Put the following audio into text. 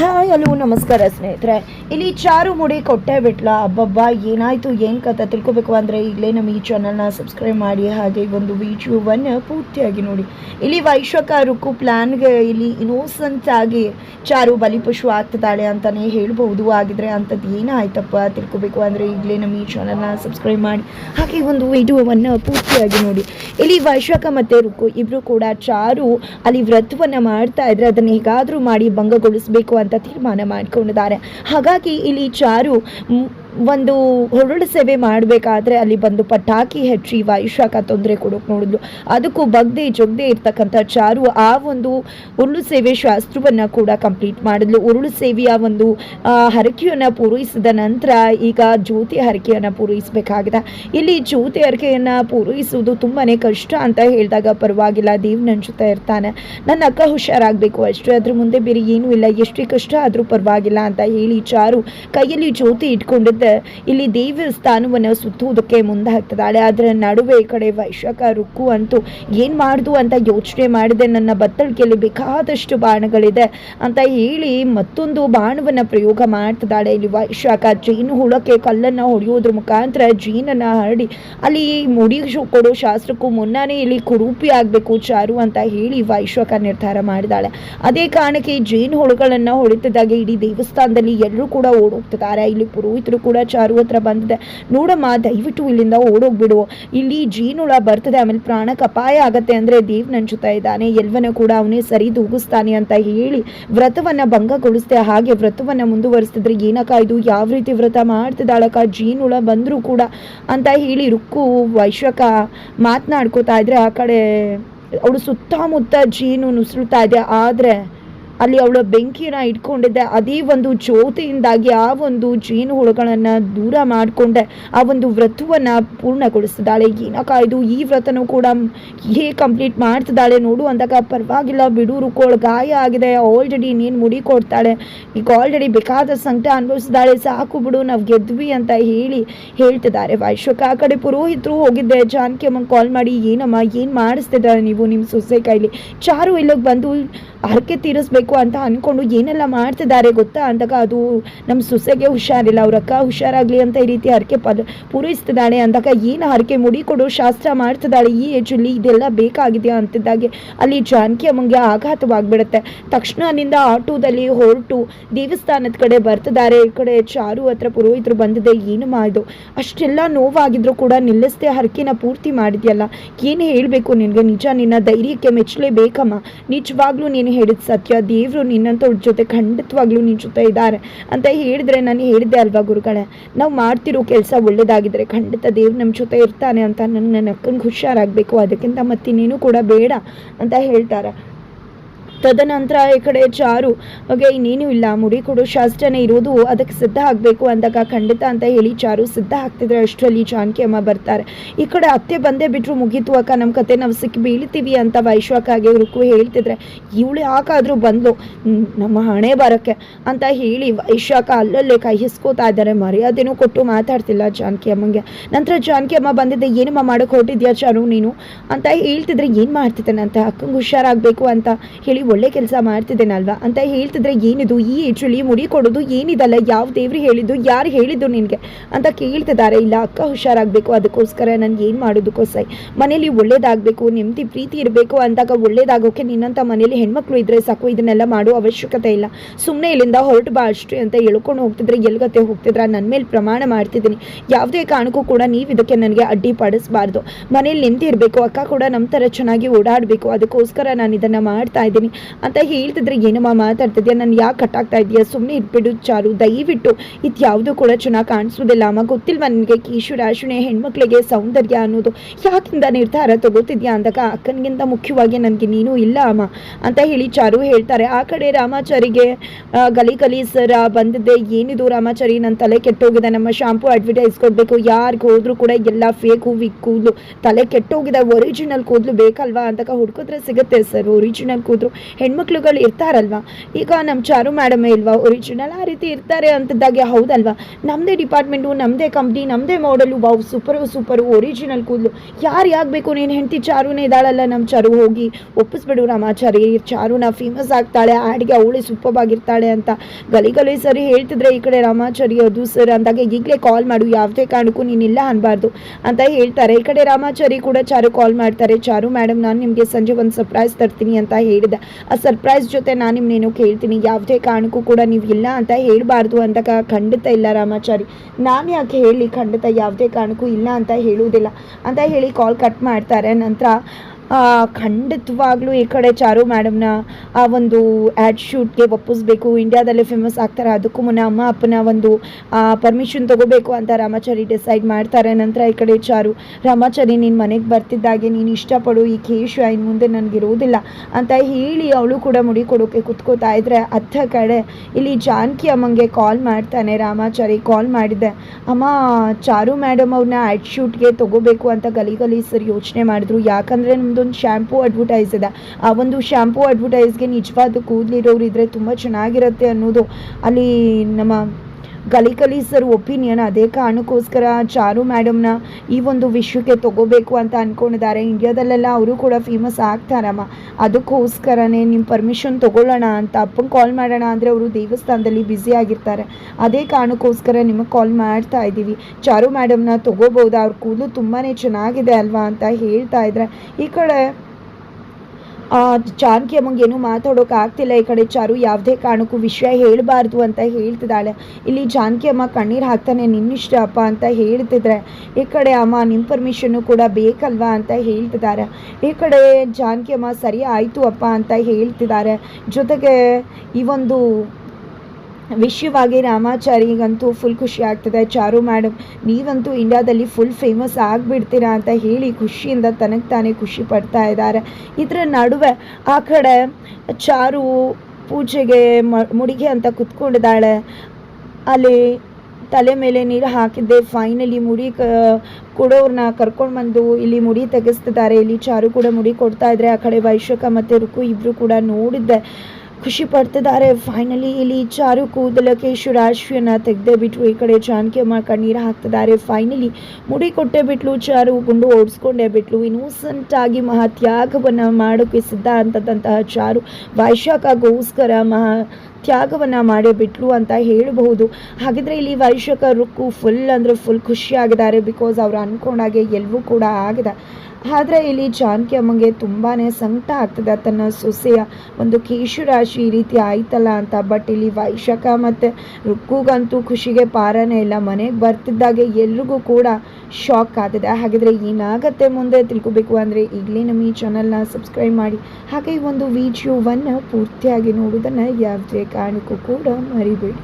Hi, hello, ನಮಸ್ಕಾರ ಸ್ನೇಹಿತರೆ. ಇಲ್ಲಿ ಚಾರು ಮುಡಿ ಕೊಟ್ಟೆ ಬಿಟ್ಲ. ಅಬ್ಬಬ್ಬಾ, ಏನಾಯಿತು? ಏನು ಕಥೆ ತಿಳ್ಕೊಬೇಕು ಅಂದರೆ ಈಗಲೇ ನಮ್ಮ ಈ ಚಾನಲ್ನ ಸಬ್ಸ್ಕ್ರೈಬ್ ಮಾಡಿ, ಹಾಗೆ ಒಂದು ವಿಡಿಯೋವನ್ನು ಪೂರ್ತಿಯಾಗಿ ನೋಡಿ. ಇಲ್ಲಿ ವೈಶ್ವಕ ರುಕು ಪ್ಲ್ಯಾನ್ಗೆ ಇಲ್ಲಿ ಇನ್ನೋಸೆಂಟ್ ಆಗಿ ಚಾರು ಬಲಿಪಶು ಆಗ್ತಿದ್ದಾಳೆ ಅಂತಲೇ ಹೇಳ್ಬೋದು ಆಗಿದ್ರೆ ಅಂಥದ್ದು ಏನಾಯ್ತಪ್ಪ? ತಿಳ್ಕೊಬೇಕು ಅಂದರೆ ಈಗಲೇ ನಮ್ಮ ಈ ಚಾನಲ್ನ ಸಬ್ಸ್ಕ್ರೈಬ್ ಮಾಡಿ. ಹಾಗೆ ಒಂದು ವಿಡಿಯೋವನ್ನು ಪೂರ್ತಿಯಾಗಿ ನೋಡಿ. ಇಲ್ಲಿ ವೈಶಾಖ ಮತ್ತು ರುಕು ಇಬ್ಬರು ಕೂಡ ಚಾರು, ಅಲ್ಲಿ ವ್ರತವನ್ನು ಮಾಡ್ತಾ ಇದ್ರೆ ಅದನ್ನು ಹೇಗಾದರೂ ಮಾಡಿ ಭಂಗಗೊಳಿಸಬೇಕು ಅಂತ ತೀರ್ಮಾನ ಮಾಡ್ಕೊಂಡಿದ್ದಾರೆ. ಹಾಗಾಗಿ ಇಲ್ಲಿ ಚಾರು ಒಂದು ಹೊರಳು ಸೇವೆ ಮಾಡಬೇಕಾದ್ರೆ ಅಲ್ಲಿ ಬಂದು ಪಟಾಕಿ ಹೆಚ್ಚಿ, ವೈಶಾಖ ತೊಂದರೆ ಕೊಡೋಕೆ ನೋಡಿದ್ಲು. ಅದಕ್ಕೂ ಬಗ್ದೆ ಜೊಗ್ದೆ ಇರ್ತಕ್ಕಂಥ ಚಾರು ಆ ಒಂದು ಉರುಳು ಸೇವೆ ಶಾಸ್ತ್ರವನ್ನು ಕೂಡ ಕಂಪ್ಲೀಟ್ ಮಾಡಿದ್ಲು. ಉರುಳು ಸೇವೆಯ ಒಂದು ಹರಕೆಯನ್ನು ಪೂರೈಸಿದ ನಂತರ ಈಗ ಜ್ಯೋತಿ ಹರಕೆಯನ್ನು ಪೂರೈಸಬೇಕಾಗಿದೆ. ಇಲ್ಲಿ ಜ್ಯೋತಿ ಹರಕೆಯನ್ನು ಪೂರೈಸುವುದು ತುಂಬಾ ಕಷ್ಟ ಅಂತ ಹೇಳಿದಾಗ ಪರವಾಗಿಲ್ಲ, ದೇವ್ ಜೊತೆ ಇರ್ತಾನೆ. ನನ್ನ ಅಕ್ಕ ಹುಷಾರಾಗಬೇಕು ಅಷ್ಟೇ, ಅದ್ರ ಮುಂದೆ ಬೇರೆ ಏನೂ ಇಲ್ಲ. ಎಷ್ಟೇ ಕಷ್ಟ ಆದರೂ ಪರವಾಗಿಲ್ಲ ಅಂತ ಹೇಳಿ ಚಾರು ಕೈಯಲ್ಲಿ ಜ್ಯೋತಿ ಇಟ್ಕೊಂಡಿದ್ದೆ ಇಲ್ಲಿ ದೇವಸ್ಥಾನವನ್ನು ಸುತ್ತುವುದಕ್ಕೆ ಮುಂದಾಗ್ತದಾಳೆ ಅದರ ನಡುವೆ ಈ ಕಡೆ ವೈಶಾಖ ರುಕ್ಕು ಅಂತೂ ಏನು ಮಾಡ್ದು ಅಂತ ಯೋಚನೆ ಮಾಡಿದೆ. ನನ್ನ ಬತ್ತಳಿಕೆಯಲ್ಲಿ ಬೇಕಾದಷ್ಟು ಬಾಣಗಳಿದೆ ಅಂತ ಹೇಳಿ ಮತ್ತೊಂದು ಬಾಣವನ್ನು ಪ್ರಯೋಗ ಮಾಡ್ತಿದ್ದಾಳೆ. ಇಲ್ಲಿ ವೈಶಾಖ ಜೇನು ಹುಳಕ್ಕೆ ಕಲ್ಲನ್ನು ಹೊಡೆಯುವುದ್ರ ಮುಖಾಂತರ ಜೇನನ್ನು ಹರಡಿ ಅಲ್ಲಿ ಮುಡಿ ಕೊಡೋ ಶಾಸ್ತ್ರಕ್ಕೂ ಮುನ್ನಾನೇ ಇಲ್ಲಿ ಕುರೂಪಿ ಆಗಬೇಕು ಚಾರು ಅಂತ ಹೇಳಿ ವೈಶಾಖ ನಿರ್ಧಾರ ಮಾಡಿದಾಳೆ ಅದೇ ಕಾರಣಕ್ಕೆ ಜೇನು ಹುಳುಗಳನ್ನು ಹೊಡಿತಿದ್ದಾಗ ಇಡೀ ದೇವಸ್ಥಾನದಲ್ಲಿ ಎಲ್ಲರೂ ಕೂಡ ಓಡೋಗ್ತಿದ್ದಾರೆ. ಇಲ್ಲಿ ಪುರೋಹಿತರು ಕೂಡ ಚಾರು ಹತ್ರ ಬಂದಿದೆ. ನೋಡಮ್ಮ, ದಯವಿಟ್ಟು ಇಲ್ಲಿಂದ ಓಡೋಗ್ಬಿಡು. ಇಲ್ಲಿ ಜೀನುಳ ಬರ್ತದೆ, ಆಮೇಲೆ ಪ್ರಾಣಕ್ಕೆ ಅಪಾಯ ಆಗತ್ತೆ ಅಂದ್ರೆ ದೇವ್ ನಂಚುತ್ತಾ ಇದ್ದಾನೆ. ಎಲ್ವನ ಕೂಡ ಅವನೇ ಸರಿ ದೂಗಿಸ್ತಾನೆ ಅಂತ ಹೇಳಿ ವ್ರತವನ್ನ ಭಂಗಗೊಳಿಸ್ದೆ, ಹಾಗೆ ವ್ರತವನ್ನ ಮುಂದುವರಿಸ್ತಿದ್ರೆ ಏನಕ್ಕ ಇದು? ಯಾವ ರೀತಿ ವ್ರತ ಮಾಡ್ತಿದ್ದಾಳಕ್ಕ? ಜೀನುಳ ಬಂದರೂ ಕೂಡ ಅಂತ ಹೇಳಿ ರುಕ್ಕು ವೈಶ್ವಕ ಮಾತನಾಡ್ಕೋತಾ ಇದ್ರೆ ಆ ಕಡೆ ಅವಳು ಸುತ್ತಮುತ್ತ ಜೀನು ನುಸುಳ್ತಾ ಇದೆ. ಆದರೆ ಅಲ್ಲಿ ಅವಳು ಬೆಂಕಿನ ಇಟ್ಕೊಂಡಿದ್ದೆ. ಅದೇ ಒಂದು ಜ್ಯೋತಿಯಿಂದಾಗಿ ಆ ಒಂದು ಜೇನು ಹುಳುಗಳನ್ನು ದೂರ ಮಾಡಿಕೊಂಡೆ. ಆ ಒಂದು ವ್ರತವನ್ನು ಪೂರ್ಣಗೊಳಿಸಿದ್ದಾಳೆ ಏನಕ್ಕ ಇದು ಈ ವ್ರತನೂ ಕೂಡ ಹೇಗೆ ಕಂಪ್ಲೀಟ್ ಮಾಡ್ತಿದ್ದಾಳೆ. ನೋಡು ಅಂದಾಗ, ಪರವಾಗಿಲ್ಲ ಬಿಡು ರುಕೋಳು ಗಾಯ ಆಗಿದೆ. ಆಲ್ರೆಡಿ ನೀನು ಮುಡಿ ಕೊಡ್ತಾಳೆ. ಈಗ ಆಲ್ರೆಡಿ ಬೇಕಾದ ಸಂಕಟ ಅನುಭವಿಸಿದಾಳೆ ಸಾಕು ಬಿಡು, ನಾವು ಗೆದ್ವಿ ಅಂತ ಹೇಳಿ ಹೇಳ್ತಿದ್ದಾರೆ. ವೈಶ್ವಕ ಆ ಕಡೆ ಪುರೋಹಿತರು ಹೋಗಿದ್ದೆ. ಜಾನಕಿ ಅಮ್ಮಂಗೆ ಕಾಲ್ ಮಾಡಿ, ಏನಮ್ಮ, ಏನು ಮಾಡಿಸ್ತಿದ್ದಾರೆ ನೀವು ನಿಮ್ಮ ಸೊಸೆ ಕೈಲಿ? ಚಾರು ಇಲ್ಲಿಗೆ ಬಂದು ಹರಕೆ ತೀರಿಸ್ಬೇಕು. ಅಂತ ಅಂದ್ಕೊಂಡು ಏನೆಲ್ಲ ಮಾಡ್ತಿದ್ದಾರೆ ಗೊತ್ತಾ? ಅಂದಾಗ ಅದು ನಮ್ಮ ಸೊಸೆಗೆ ಹುಷಾರಿಲ್ಲ. ಅವ್ರ ಅಕ್ಕ ಹುಷಾರಾಗಲಿ ಅಂತ ಈ ರೀತಿ ಹರಕೆ ಪದ ಪೂರೈಸ್ತಿದ್ದಾಳೆ ಅಂದಾಗ ಏನು ಹರಕೆ ಮುಡಿ ಕೊಡು, ಶಾಸ್ತ್ರ ಮಾಡ್ತಿದ್ದಾಳೆ. ಈ ಏಜಲ್ಲಿ ಇದೆಲ್ಲ ಬೇಕಾಗಿದೆಯಾ? ಅಂತಿದ್ದಾಗೆ ಅಲ್ಲಿ ಜಾನಕಿ ಅಮ್ಮಂಗೆ ಆಘಾತವಾಗ್ಬಿಡುತ್ತೆ. ತಕ್ಷಣ ಅಲ್ಲಿಂದ ಆಟೋದಲ್ಲಿ ಹೊರಟು ದೇವಸ್ಥಾನದ ಕಡೆ ಬರ್ತಿದ್ದಾರೆ. ಈ ಕಡೆ ಚಾರು ಹತ್ರ ಪುರೋಹಿತರು ಬಂದಿದೆ. ಏನು ಮಾಡಿದು ಅಷ್ಟೆಲ್ಲ ನೋವಾಗಿದ್ರು ಕೂಡ ನಿಲ್ಲಿಸದೆ ಹರಕೆನ ಪೂರ್ತಿ ಮಾಡಿದ್ಯಲ್ಲ? ಏನು ಹೇಳಬೇಕು ನಿನಗೆ? ನಿಜ ನಿನ್ನ ಧೈರ್ಯಕ್ಕೆ ಮೆಚ್ಚಲೇಬೇಕಮ್ಮ ನಿಜವಾಗ್ಲೂ ನೀನು ಹೇಳಿದ ಸತ್ಯ. ದೇವರು ನಿನ್ನಂಥವ್ರ ಜೊತೆ ಖಂಡಿತವಾಗ್ಲೂ ನಿನ್ನ ಜೊತೆ ಇದ್ದಾರೆ ಅಂತ ಹೇಳಿದ್ರೆ ನಾನು ಹೇಳಿದ್ದೆ ಅಲ್ವಾ ಗುರುಗಳೇ? ನಾವು ಮಾಡ್ತಿರೋ ಕೆಲಸ ಒಳ್ಳೇದಾಗಿದ್ರೆ ಖಂಡಿತ ದೇವ್ರು ನಮ್ಮ ಜೊತೆ ಇರ್ತಾನೆ ಅಂತ ನನ್ನ ಅಕ್ಕನಿಗೆ ಹುಷಾರಾಗಬೇಕು, ಅದಕ್ಕಿಂತ ಮತ್ತಿನ್ನೇನು ಕೂಡ ಬೇಡ ಅಂತ ಹೇಳ್ತಾರೆ. ತದನಂತರ ಈ ಕಡೆ ಚಾರು ಹಾಗೆ ಇನ್ನೇನು ಇಲ್ಲ, ಮುಡಿ ಕೊಡೋ, ಶಾಸ್ತ್ರನೇ ಇರೋದು, ಅದಕ್ಕೆ ಸಿದ್ಧ ಆಗಬೇಕು ಅಂದಾಗ ಖಂಡಿತ ಅಂತ ಹೇಳಿ ಚಾರು ಸಿದ್ಧ ಆಗ್ತಿದ್ರೆ ಅಷ್ಟರಲ್ಲಿ ಜಾನಕಿ ಅಮ್ಮ ಬರ್ತಾರೆ. ಈ ಕಡೆ ಅತ್ತೆ ಬಂದೇ ಬಿಟ್ಟರು ಮುಗೀತು ಅಕ್ಕ ನಮ್ಮ ಕತೆ ನಾವು ಸಿಕ್ಕಿ ಬೀಳ್ತೀವಿ ಅಂತ ವೈಶ್ವಕಾಗೆ ರುಕು ಹೇಳ್ತಿದ್ರೆ, ಇವಳು ಯಾಕಾದರೂ ಬಂದ್ಲು ನಮ್ಮ ಹಣೆ ಬರೋಕ್ಕೆ ಅಂತ ಹೇಳಿ ವೈಶ್ವಕ ಅಲ್ಲಲ್ಲೇ ಕೈ ಹಿಸ್ಕೋತಾ ಇದ್ದಾರೆ. ಮರ್ಯಾದೆನೂ ಕೊಟ್ಟು ಮಾತಾಡ್ತಿಲ್ಲ ಜಾನಕಿ ಅಮ್ಮಂಗೆ. ನಂತರ ಜಾನಕಿ ಅಮ್ಮ ಬಂದಿದ್ದೆ, ಏನಮ್ಮ ಮಾಡೋಕೆ ಹೊರಟಿದ್ಯಾ ಚಾರು ನೀನು? ಅಂತ ಹೇಳ್ತಿದ್ರೆ, ಏನು ಮಾಡ್ತಿದ್ದಾನೆ ಅಂತ, ಅಕ್ಕಂಗೆ ಹುಷಾರಾಗಬೇಕು ಅಂತ ಹೇಳಿ ಒಳ್ಳೆ ಕೆಲಸ ಮಾಡ್ತಿದ್ದೇನಲ್ವಾ ಅಂತ ಹೇಳ್ತಿದ್ರೆ ಏನಿದು? ಈ ಏಜಲ್ಲಿ ಮುಡಿ ಕೊಡೋದು ಏನಿದಲ್ಲ? ಯಾವ ದೇವ್ರು ಹೇಳಿದ್ದು? ಯಾರು ಹೇಳಿದ್ದು ನಿನಗೆ? ಅಂತ ಕೇಳ್ತಿದ್ದಾರೆ. ಇಲ್ಲ, ಅಕ್ಕ ಹುಷಾರಾಗಬೇಕು. ಅದಕ್ಕೋಸ್ಕರ ನನಗೆ ಏನು ಮಾಡೋದಕ್ಕೋಸ್ಕರ ಮನೇಲಿ ಒಳ್ಳೇದಾಗಬೇಕು ನೆಮ್ಮದಿ ಪ್ರೀತಿ ಇರಬೇಕು ಅಂದಾಗ ಒಳ್ಳೇದಾಗೋಕ್ಕೆ ನಿನ್ನಂಥ ಮನೇಲಿ ಹೆಣ್ಮಕ್ಳು ಇದ್ರೆ ಸಾಕು. ಇದನ್ನೆಲ್ಲ ಮಾಡೋ ಅವಶ್ಯಕತೆ ಇಲ್ಲ. ಸುಮ್ಮನೆ ಇಲ್ಲಿಂದ ಹೊರಟು ಬಾ ಅಷ್ಟು ಅಂತ ಹೇಳ್ಕೊಂಡು ಹೋಗ್ತಿದ್ರೆ, ಎಲ್ಗತ್ತೆ ಹೋಗ್ತಿದ್ರೆ ನನ್ನ ಮೇಲೆ ಪ್ರಮಾಣ ಮಾಡ್ತಿದ್ದೀನಿ. ಯಾವುದೇ ಕಾರಣಕ್ಕೂ ಕೂಡ ನೀವು ಇದಕ್ಕೆ ನನಗೆ ಅಡ್ಡಿ ಪಡಿಸಬಾರ್ದು. ಮನೇಲಿ ನೆಮ್ಮದಿ ಇರಬೇಕು, ಅಕ್ಕ ಕೂಡ ನಮ್ಮ ಥರ ಚೆನ್ನಾಗಿ ಓಡಾಡಬೇಕು. ಅದಕ್ಕೋಸ್ಕರ ನಾನು ಇದನ್ನು ಮಾಡ್ತಾ ಇದ್ದೀನಿ. ಅಂತ ಹೇಳ್ತಿದ್ರೆ, ಏನಮ್ಮ ಮಾತಾಡ್ತಿದ್ಯಾ? ನಾನು ಯಾಕೆ ಕಟ್ಟಾಗ್ತಾ ಇದೆಯಾ ಸುಮ್ಮನೆ ಇಟ್ಬಿಡು ಚಾರು ದಯವಿಟ್ಟು ಇದು ಕೂಡ ಚೆನ್ನಾಗಿ ಕಾಣಿಸೋದಿಲ್ಲ. ಅಮ್ಮ, ಗೊತ್ತಿಲ್ವ ನನಗೆ ಕೀಶುರಾಶುಣೆ ಹೆಣ್ಮಕ್ಳಿಗೆ ಸೌಂದರ್ಯ ಅನ್ನೋದು? ಯಾಕಿಂದ ನಿರ್ಧಾರ ತಗೋತಿದ್ಯಾ ಅಂದಾಗ ಅಕ್ಕನಿಗಿಂತ ಮುಖ್ಯವಾಗಿ ನನಗೆ ನೀನು ಇಲ್ಲ, ಅಮ್ಮ, ಅಂತ ಹೇಳಿ ಚಾರು ಹೇಳ್ತಾರೆ. ಆ ಕಡೆ ರಾಮಾಚಾರಿಗೆ ಗಲಿ ಗಲಿ ಸರ ಬಂದಿದ್ದೆ. ಏನಿದು ರಾಮಾಚಾರಿ? ನನ್ನ ತಲೆ ಕೆಟ್ಟೋಗಿದೆ. ನಮ್ಮ ಶಾಂಪು ಅಡ್ವರ್ಟೈಸ್ ಕೊಡಬೇಕು. ಯಾರಿಗೆ ಹೋದ್ರು ಕೂಡ ಎಲ್ಲ ಫೇಕು ವಿಕ್ ಕೂದಲು ತಲೆ ಕೆಟ್ಟೋಗಿದೆ. ಒರಿಜಿನಲ್ ಕೂದಲು ಬೇಕಲ್ವಾ? ಅಂತ ಹುಡ್ಕಿದ್ರೆ ಸಿಗುತ್ತೆ ಸರ್ ಒರಿಜಿನಲ್ ಕೂದಲು ಹೆಣ್ಮಕ್ಳುಗಳು ಇರ್ತಾರಲ್ವಾ? ಈಗ ನಮ್ಮ ಚಾರು ಮೇಡಮೇ ಇಲ್ವಾ ಒರಿಜಿನಲ್ ಆ ರೀತಿ ಇರ್ತಾರೆ ಅಂತದ್ದಾಗೆ ಹೌದಲ್ವಾ? ನಮ್ಮದೇ ಡಿಪಾರ್ಟ್ಮೆಂಟು ನಮ್ಮದೇ ಕಂಪ್ನಿ ನಮ್ಮದೇ ಮಾಡಲು ಬಾವು ಸೂಪರು ಸೂಪರು ಒರಿಜಿನಲ್ ಕೂದಲು. ಯಾರು ಯಾಗಬೇಕು ನೀನು ಹೆಂಡತಿ ಚಾರುನೇ ಇದ್ದಾಳಲ್ಲ ನಮ್ಮ ಚಾರು ಹೋಗಿ? ಒಪ್ಪಿಸ್ಬಿಡು ರಾಮಾಚಾರಿ, ಚಾರುನ ಫೇಮಸ್ ಆಗ್ತಾಳೆ, ಆಡಿಗೆ ಅವಳೇ ಸೂಪರ್ ಆಗಿರ್ತಾಳೆ ಅಂತ. ಗಲಿ ಸರಿ ಹೇಳ್ತಿದ್ರೆ ಈ ಕಡೆ ರಾಮಾಚಾರಿ ಅದು ಸರ್ ಅಂದಾಗ ಈಗಲೇ ಕಾಲ್ ಮಾಡು, ಯಾವುದೇ ಕಾರಣಕ್ಕೂ ನೀನಿಲ್ಲ ಅನ್ಬಾರ್ದು ಅಂತ ಹೇಳ್ತಾರೆ. ಈ ಕಡೆ ರಾಮಾಚಾರಿ ಕೂಡ ಚಾರು ಕಾಲ್ ಮಾಡ್ತಾರೆ. ಚಾರು ಮೇಡಮ್, ನಾನು ನಿಮಗೆ ಸಂಜೆ ಒಂದು ಸರ್ಪ್ರೈಸ್ ತರ್ತೀನಿ ಅಂತ ಹೇಳಿದೆ. ಆ ಸರ್ಪ್ರೈಸ್ ಜೊತೆ ನಾನು ನಿಮ್ಮನ್ನೇನೋ ಕೇಳ್ತೀನಿ. ಯಾವುದೇ ಕಾರಣಕ್ಕೂ ಕೂಡ ನೀವು ಇಲ್ಲ ಅಂತ ಹೇಳಬಾರ್ದು ಅಂತ ಖಂಡಿತ ಇಲ್ಲ ರಾಮಾಚಾರಿ. ನಾನು ಯಾಕೆ ಹೇಳಿ ಖಂಡಿತ ಯಾವುದೇ ಕಾರಣಕ್ಕೂ ಇಲ್ಲ ಅಂತ ಹೇಳುವುದಿಲ್ಲ. ಅಂತ ಹೇಳಿ ಕಾಲ್ ಕಟ್ ಮಾಡ್ತಾರೆ. ನಂತರ ಖಂಡಿತವಾಗ್ಲೂ ಈ ಕಡೆ ಚಾರು ಮೇಡಮ್ನ ಆ ಒಂದು ಆ್ಯಡ್ ಶೂಟ್ಗೆ ಒಪ್ಪಿಸ್ಬೇಕು. ಇಂಡಿಯಾದಲ್ಲೇ ಫೇಮಸ್ ಆಗ್ತಾರೆ. ಅದಕ್ಕೂ ಮುನ್ನ ಅಮ್ಮ ಅಪ್ಪನ ಒಂದು ಪರ್ಮಿಷನ್ ತಗೋಬೇಕು ಅಂತ ರಾಮಾಚಾರಿ ಡಿಸೈಡ್ ಮಾಡ್ತಾರೆ. ನಂತರ ಈ ಕಡೆ ಚಾರು, ರಾಮಾಚಾರಿ, ನೀನು ಮನೆಗೆ ಬರ್ತಿದ್ದಾಗೆ ನೀನು ಇಷ್ಟಪಡು. ಈ ಕೇಶ ಇನ್ನು ಮುಂದೆ ನನಗಿರೋದಿಲ್ಲ ಅಂತ ಹೇಳಿ ಅವಳು ಕೂಡ ಮುಡಿ ಕೊಡೋಕೆ ಕುತ್ಕೋತಾ ಇದ್ರೆ ಅತ್ತ ಕಡೆ ಇಲ್ಲಿ ಜಾನಕಿ ಅಮ್ಮಂಗೆ ಕಾಲ್ ಮಾಡ್ತಾನೆ. ರಾಮಾಚಾರಿ ಕಾಲ್ ಮಾಡಿದ್ದೆ ಅಮ್ಮ, ಚಾರು ಮೇಡಮ್ ಅವ್ರನ್ನ ಆ್ಯಡ್ ಶೂಟ್ಗೆ ತಗೋಬೇಕು ಅಂತ ಗಲಿ ಗಲಿ ಯೋಚನೆ ಮಾಡಿದ್ರು. ಯಾಕಂದರೆ ನಮ್ಮದೊಂದು ಶ್ಯಾಂಪು ಅಡ್ವರ್ಟೈಸ್ ಇದೆ. ಆ ಒಂದು ಶ್ಯಾಂಪೂ ಅಡ್ವರ್ಟೈಸ್ಗೆ ನಿಜವಾದ ಕೂದಲಿರೋರು ಇದ್ದರೆ ತುಂಬ ಚೆನ್ನಾಗಿರುತ್ತೆ ಅನ್ನೋದು ಅಲ್ಲಿ ನಮ್ಮ ಗಲಿ ಸರ್ ಒಪಿನಿಯನ್ ಅದೇ ಕಾರಣಕ್ಕೋಸ್ಕರ ಚಾರು ಮೇಡಮ್ನ ಈ ಒಂದು ವಿಷಯಕ್ಕೆ ತಗೋಬೇಕು ಅಂತ ಅಂದ್ಕೊಂಡಿದ್ದಾರೆ ಇಂಡಿಯಾದಲ್ಲೆಲ್ಲ ಅವರು ಕೂಡ ಫೇಮಸ್ ಆಗ್ತಾರಮ್ಮ ಅದಕ್ಕೋಸ್ಕರನೇ ನಿಮ್ಮ ಪರ್ಮಿಷನ್ ತಗೊಳ್ಳೋಣ ಅಂತ ಅಪ್ಪಂಗೆ ಕಾಲ್ ಮಾಡೋಣ ಅಂದರೆ ಅವರು ದೇವಸ್ಥಾನದಲ್ಲಿ ಬ್ಯುಸಿ ಆಗಿರ್ತಾರೆ. ಅದೇ ಕಾರಣಕ್ಕೋಸ್ಕರ ನಿಮಗೆ ಕಾಲ್ ಮಾಡ್ತಾ ಇದ್ದೀವಿ. ಚಾರು ಮೇಡಮ್ನ ತಗೋಬೋದಾ? ಅವ್ರ ಕೂದಲು ತುಂಬಾ ಚೆನ್ನಾಗಿದೆ ಅಲ್ವಾ ಅಂತ ಹೇಳ್ತಾ ಇದ್ರೆ ಈ ಕಡೆ ಏನೂ ಮಾತಾಡೋಕೆ ಆಗ್ತಿಲ್ಲ. ಈ ಕಡೆ ಚಾರು ಯಾವುದೇ ಕಾರಣಕ್ಕೂ ವಿಷಯ ಹೇಳಬಾರ್ದು ಅಂತ ಹೇಳ್ತಿದ್ದಾಳೆ. ಇಲ್ಲಿ ಜಾನಕಿ ಅಮ್ಮ ಕಣ್ಣೀರು ಹಾಕ್ತಾನೆ, ನಿನ್ನಿಷ್ಟ ಅಪ್ಪ ಅಂತ ಹೇಳ್ತಿದ್ರೆ, ಈ ಕಡೆ ಅಮ್ಮ ನಿಮ್ಮ ಪರ್ಮಿಷನ್ನು ಕೂಡ ಬೇಕಲ್ವಾ ಅಂತ ಹೇಳ್ತಿದ್ದಾರೆ. ಈ ಕಡೆ ಜಾನಕಿ ಅಮ್ಮ ಸರಿ ಆಯಿತು ಅಪ್ಪ ಅಂತ ಹೇಳ್ತಿದ್ದಾರೆ. ಜೊತೆಗೆ ಈ ಒಂದು ವಿಷಯವಾಗಿ ರಾಮಾಚಾರಿಗಂತೂ ಫುಲ್ ಖುಷಿ ಆಗ್ತದೆ. ಚಾರು ಮ್ಯಾಡಮ್ ನೀವಂತೂ ಇಂಡಿಯಾದಲ್ಲಿ ಫುಲ್ ಫೇಮಸ್ ಆಗಿಬಿಡ್ತೀರಾ ಅಂತ ಹೇಳಿ ಖುಷಿಯಿಂದ ತನಗೆ ತಾನೇ ಖುಷಿ ಪಡ್ತಾ ಇದ್ದಾರೆ. ಇದರ ನಡುವೆ ಆ ಕಡೆ ಚಾರು ಪೂಜೆಗೆ ಮುಡಿಗೆ ಅಂತ ಕುತ್ಕೊಂಡಿದ್ದಾಳೆ. ಅಲ್ಲಿ ತಲೆ ಮೇಲೆ ನೀರು ಹಾಕಿದ್ದೆ. ಫೈನಲಿ ಮುಡಿ ಕ, ಕೊಡೋರ್ನ ಕರ್ಕೊಂಡು ಬಂದು ಇಲ್ಲಿ ಮುಡಿ ತೆಗೆಸ್ತಿದ್ದಾರೆ. ಇಲ್ಲಿ ಚಾರು ಕೂಡ ಮುಡಿ ಕೊಡ್ತಾ ಇದ್ದರೆ ಆ ಕಡೆ ವೈಶಕ ಮತ್ತು ರುಕು ಇಬ್ಬರು ಕೂಡ ನೋಡಿದ್ದೆ. ಖುಷಿ ಪಡ್ತಿದ್ದಾರೆ. ಫೈನಲಿ ಇಲ್ಲಿ ಚಾರು ಕೂದಲಕ್ಕೆ ರಾಶಿಯನ್ನ ತೆಗೆದೇ ಬಿಟ್ಟು ಈ ಕಡೆ ಜಾನಕಿ ಅಮ್ಮ ಕಣ್ಣೀರು ಹಾಕ್ತಿದ್ದಾರೆ. ಫೈನಲಿ ಮುಡಿ ಕೊಟ್ಟೆ ಬಿಟ್ಲು ಚಾರು ಗುಂಡು ಓಡಿಸ್ಕೊಂಡೇ ಬಿಟ್ಲು. ಇನ್ನೂಸೆಂಟ್ ಆಗಿ ಮಹಾ ತ್ಯಾಗವನ್ನು ಮಾಡೋಕ್ಕೆ ಸಿದ್ಧ ಅಂತದಂತಹ ಚಾರು ವೈಶಾಖಗೋಸ್ಕರ ಮಹಾ ತ್ಯಾಗವನ್ನು ಮಾಡೇ ಬಿಟ್ಲು ಅಂತ ಹೇಳಬಹುದು. ಹಾಗಿದ್ರೆ ಇಲ್ಲಿ ವೈಶಕ ರುಕ್ಕು ಫುಲ್ ಅಂದರೆ ಫುಲ್ ಖುಷಿಯಾಗಿದ್ದಾರೆ ಬಿಕಾಸ್ ಅವ್ರು ಅಂದ್ಕೊಂಡಾಗೆ ಎಲ್ಲವೂ ಕೂಡ ಆಗಿದೆ. ಆದರೆ ಇಲ್ಲಿ ಜಾನಕಿ ಅಮ್ಮಂಗೆ ತುಂಬಾ ಸಂಕಟ ಆಗ್ತದೆ. ತನ್ನ ಸೊಸೆಯ ಒಂದು ಕೇಶುರಾಶಿ ಈ ರೀತಿ ಆಯ್ತಲ್ಲ ಅಂತ. ಬಟ್ ಇಲ್ಲಿ ವೈಶಾಖ ಮತ್ತು ರುಕ್ಕುಗಂತೂ ಖುಷಿಗೆ ಪಾರನೇ ಇಲ್ಲ. ಮನೆಗೆ ಬರ್ತಿದ್ದಾಗೆ ಎಲ್ರಿಗೂ ಕೂಡ ಶಾಕ್ ಆಗ್ತದೆ. ಹಾಗಿದ್ರೆ ಏನಾಗತ್ತೆ ಮುಂದೆ ತಿಳ್ಕೊಬೇಕು ಅಂದರೆ ಈಗಲೇ ನಮ್ಮ ಈ ಚಾನಲ್ನ ಸಬ್ಸ್ಕ್ರೈಬ್ ಮಾಡಿ. ಹಾಗೆ ಈ ಒಂದು ವಿಡಿಯೋವನ್ನು ಪೂರ್ತಿಯಾಗಿ ನೋಡೋದನ್ನು ಯಾವುದೇ ಕಾರಣಕ್ಕೂ ಕೂಡ ಮರಿಬೇಡಿ.